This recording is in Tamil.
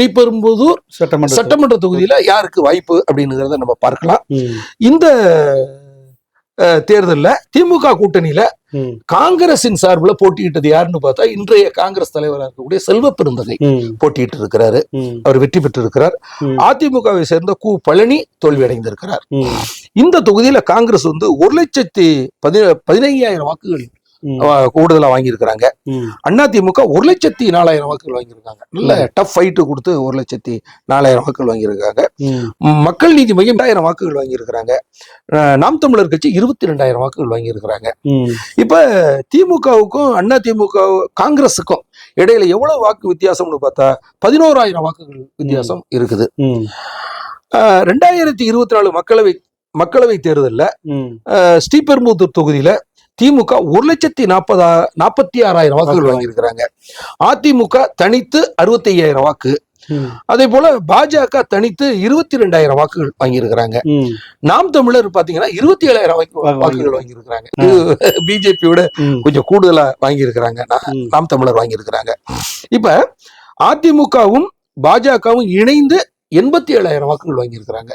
ஸ்ரீபெரும்புதூர் சட்டமன்ற சட்டமன்ற தொகுதியில யாருக்கு வாய்ப்பு அப்படிங்கிறத நம்ம பார்க்கலாம். இந்த தேர்தல்ல திமுக கூட்டணியில காங்கிரசின் சார்பில் போட்டியிட்டது யாருன்னு பார்த்தா இன்றைய காங்கிரஸ் தலைவராக இருக்கக்கூடிய செல்வ பெருந்தகை போட்டியிட்டு இருக்கிறாரு அவர் வெற்றி பெற்று இருக்கிறார் அதிமுகவை சேர்ந்த கு பழனி தோல்வி அடைந்திருக்கிறார் இந்த தொகுதியில காங்கிரஸ் வந்து ஒரு லட்சத்தி பதி பதினையாயிரம் வாக்குகள் கூடுதலா வாங்கியிருக்கிறாங்க. ம், அதிமுக ஒரு லட்சத்தி நாலாயிரம் வாக்குகள் வாங்கியிருக்காங்க. நல்ல டஃப் ஃபைட்டு கொடுத்து ஒரு லட்சத்தி நாலாயிரம் வாக்குகள் வாங்கியிருக்காங்க. மக்கள் நீதி மையம் ரெண்டாயிரம் வாக்குகள் வாங்கியிருக்கிறாங்க. நாம் தமிழர் கட்சி இருபத்தி ரெண்டாயிரம் வாக்குகள் வாங்கியிருக்கிறாங்க. இப்ப திமுகவுக்கும் அண்ணா திமுக காங்கிரஸுக்கும் இடையில எவ்வளவு வாக்கு வித்தியாசம்னு பார்த்தா பதினோராயிரம் வாக்குகள் வித்தியாசம் இருக்குது. ரெண்டாயிரத்தி இருபத்தி நாலு மக்களவை மக்களவை தேர்தல்ல ஸ்ரீபெரும்புதூர் தொகுதியில திமுக ஒரு லட்சத்தி நாற்பதா நாற்பத்தி ஆறாயிரம் வாக்குகள். வாக்கு வாங்கியிருக்கிறாங்க. அதிமுக தனித்து அறுபத்தி ஐயாயிரம் வாக்கு அதே போல பாஜக தனித்து இருபத்தி ரெண்டாயிரம் வாக்குகள் வாங்கியிருக்கிறாங்க. நாம் தமிழர் பாத்தீங்கன்னா இருபத்தி ஏழாயிரம் வாக்கு- வாக்கு வாக்குகள் வாங்கியிருக்கிறாங்க. பிஜேபியோட கொஞ்சம் கூடுதலா வாங்கியிருக்கிறாங்க. நாம் தமிழர் வாங்கியிருக்கிறாங்க. இப்ப அதிமுகவும் பாஜகவும் இணைந்து எண்பத்தி ஏழாயிரம் வாக்குகள் வாங்கியிருக்கிறாங்க.